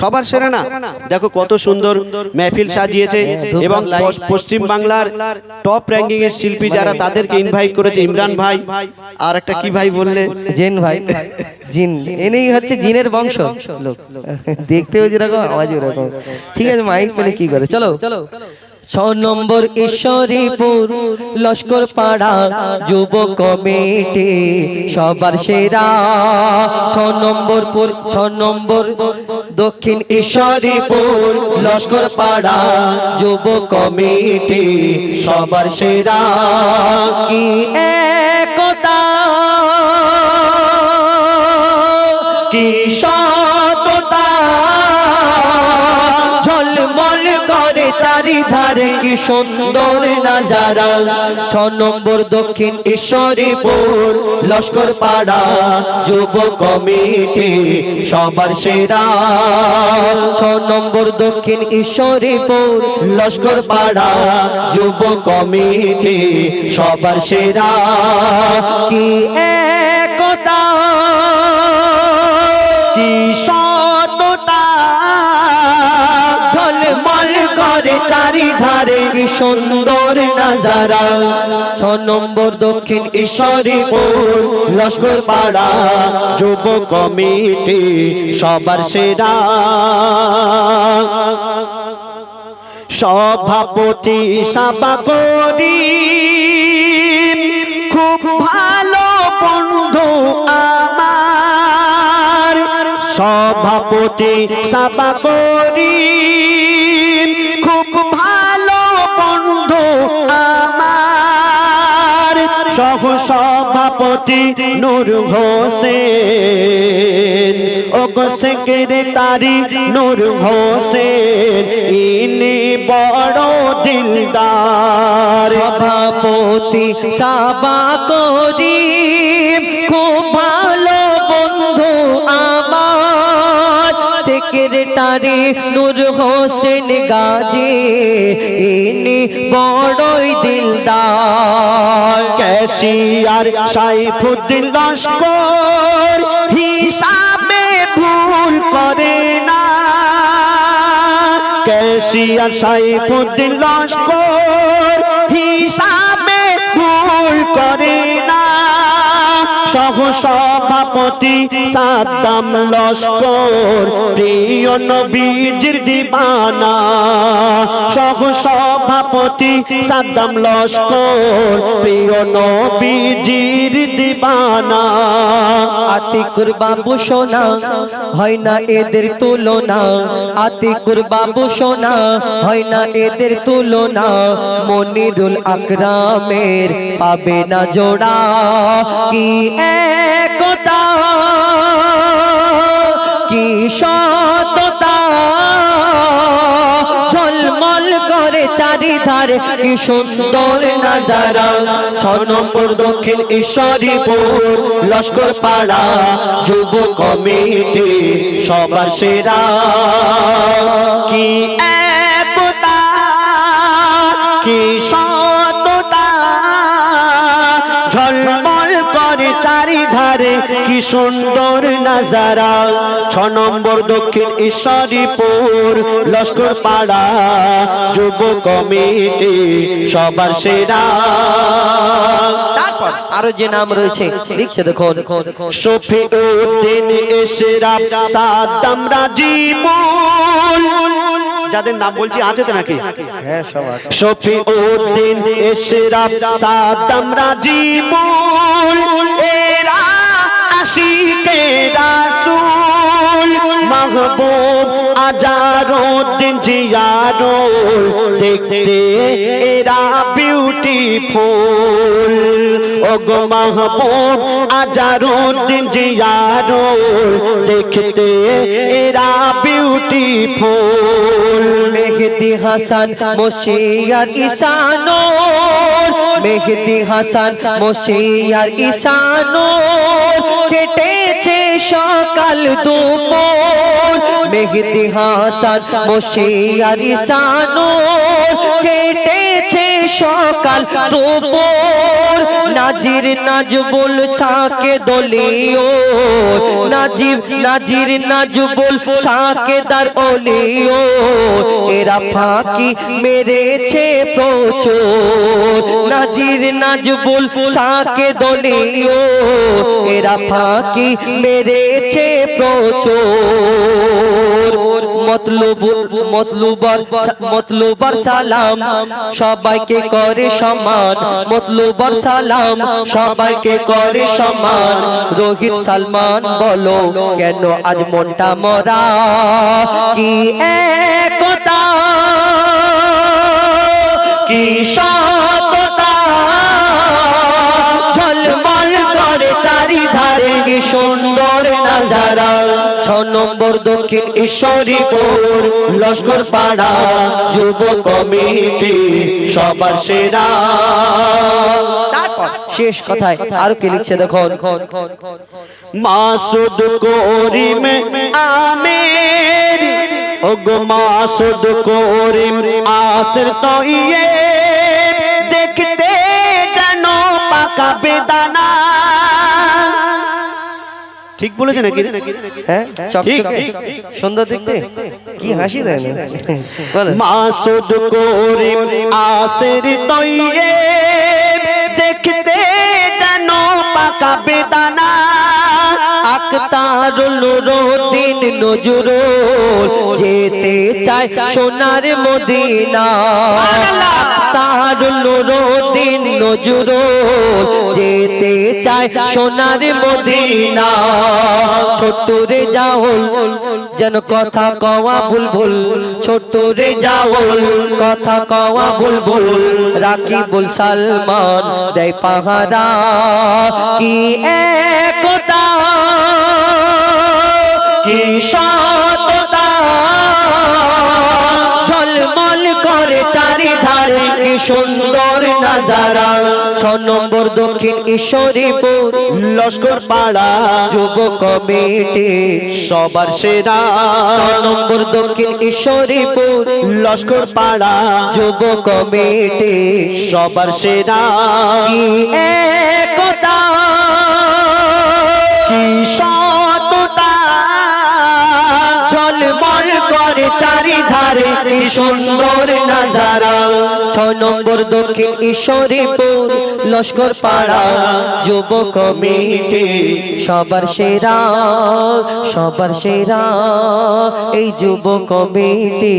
সবার সেরা না। দেখো কত সুন্দর মেহফিল সাজিয়েছে এবং লাইট। পশ্চিম বাংলার টপ র্যাঙ্কিং এর শিল্পী যারা তাদেরকে ইনভাইট করেছে ইমরান ভাই। আর একটা কি ভাই বললে? জেন ভাই। জিন। এনেই হচ্ছে জিনের বংশ। লোক। দেখতেও যেরকম আওয়াজ ওরকম। ঠিক আছে মাইক পেলে কি করে? চলো চলো। ছ নম্বর ঈশ্বরীপুর, লস্কর পাড়া যুব কমিটি সবার সেরা। ছ নম্বর পুর ছ নম্বর দক্ষিণ ঈশ্বরীপুর, লস্কর পাড়া যুব কমিটি সবার সেরা। কি একতা? কি সততা করে চারিধারে কি সুন্দর নাজারা? ছ নম্বর দক্ষিণ ঈশ্বরীপুর, লস্কর পাড়া যুব কমিটি, সবার সেরা। ছ নম্বর দক্ষিণ ঈশ্বরীপুর, লস্কর পাড়া যুব কমিটি, সবার সেরা। কি একতা? কি সততা চারিধারে কি সুন্দর নাজারা? ছ নম্বর দক্ষিণ ঈশ্বরীপুর লস্কর পাড়া যুব কমিটি সবার সেরা। সভাপতি সাবা করি খুব ভালো বন্ধু আমার। সভাপতি সাবা করি খুব ভালো বন্ধু আমার। সহ সভাপতি নূর হোসেন ও গো সেক্রেটারি নূর হোসেন, ইনি বড় দিলদার। সভাপতি সাবা করি সেক্রেটারি নূর হোসেন গাজী, ইনি বড়ই দিলদার। ক্যাশিয়ার সাইফুদ্দিন লস্কর হিসাবে ভুল করে না। ক্যাশিয়ার সাইফুদ্দিন লস্কর হিসাবে ভুল করে সহ সভাপতি সাদ্দাম লস্কর প্রিয় নবীজির দিবানা। সহ সভাপতি সাদ্দাম লস্কর প্রিয় নবীজির দিবানা। আতিকুর বাবু সোনা হয় না এদের তুলনা। আতিকুর বাবু সোনা হয় না এদের তুলনা। মনিরুল আকরামের পাবে না জোড়া। কি একতা চারিধারে কি সুন্দর নাজারা। ছ নম্বর দক্ষিণ ঈশ্বরীপুর, লস্কর পাড়া, যুব কমিটি, সবার সেরা। কি একতা, কি সততা চারিধারে কি সুন্দর নাজারা। ছ নম্বর দক্ষিণ ঈশ্বরীপুর লস্কর পাড়া যুব কমিটি সবার সেরা। তারপর আরও যে নাম রয়েছে লিখছে দেখো শফি উদ্দিন এসরাফ সাদ্দাম রাজিবুল যাদের নাম বলছি আছে তো নাকি? হ্যাঁ সব আছে। উদ্দিন এসরাফ সাদ্দাম রাজিবুল মাহবুব আজারউদ্দিন জিয়ারুল, দেখতে এরা বিউটিফুল ওগো মাহবুব আজারউদ্দিন জিয়ারুল, দেখতে এরা বিউটিফুল মেহেদি হাসান, মশিয়ার ইসানোর মেহেদি হাসান মশিয়ার ইসানোর কেটেছে সকাল দুপুর। মেহেদি হাসান মশিয়ার ইসানোর কেটেছে সকাল দুপুর। নাজির নাজবুল সাকে দলিও। নাজিব, নাজির নাজবুল সাকে দার অলিও। এরা ফাঁকি মেরেছে প্রচুর। নাজির নাজবুল সাকে দলিও। এরা ফাঁকি মেরেছে প্রচুর। মতলুব, মতলুবার মতলুবার সালাম সবাইকে করে সমান। মতলুবার সালাম সবাইকে করে সমান রোহিত সালমান বলো, কেন আজ মনটা মরা? কি একতা? কি সততা? চারিধারে কি সুন্দর ছ নম্বর দক্ষিণ ঈশ্বরীপুর লস্কর পাড়া যুব কমিটি, সবার সেরা। শেষ কথায় আর কি লিখছে দেখুন মাসুদ করিম আমের। ওগো মাসুদ করিম আসর তো ইয়ে দেখতে জানো পাকা বেদানা। ঠিক বলেছে নাকি? হ্যাঁ চকচকে। সুন্দর দেখতে কি হাসি দেয় মাসুদ করিম আসর তো আক্তারুল রুদ্দিন নজরুল যেতে চায় সোনার মদিনা। আক্তারুল রুদ্দিন নজরুল যেতে চায় সোনার মদিনা। ছোট্ট রে যাওল যেন কথা কওয়া বুলবুল। ছোট্ট রে যাওল কথা কওয়া বুলবুল। রাকিবুল সালমান দেয় পাহারা। কি একতা কি সততা? ঝলমল করে চারিধারে কি সুন্দর নাজারা? ছ নম্বর দক্ষিণ ঈশ্বরীপুর, লস্কর পাড়া, যুব কমিটি, সবার সেরা। ছ নম্বর দক্ষিণ ঈশ্বরীপুর, লস্কর পাড়া, যুব কমিটি, সবার সেরা। একতা? ঝলমল করে চারিধারে, কি সুন্দর নাজারা। ছ নম্বর দক্ষিণ ঈশ্বরীপুর, লস্কর পাড়া। যুব কমিটি সবার সেরা সবার সেরা। এই যুব কমিটি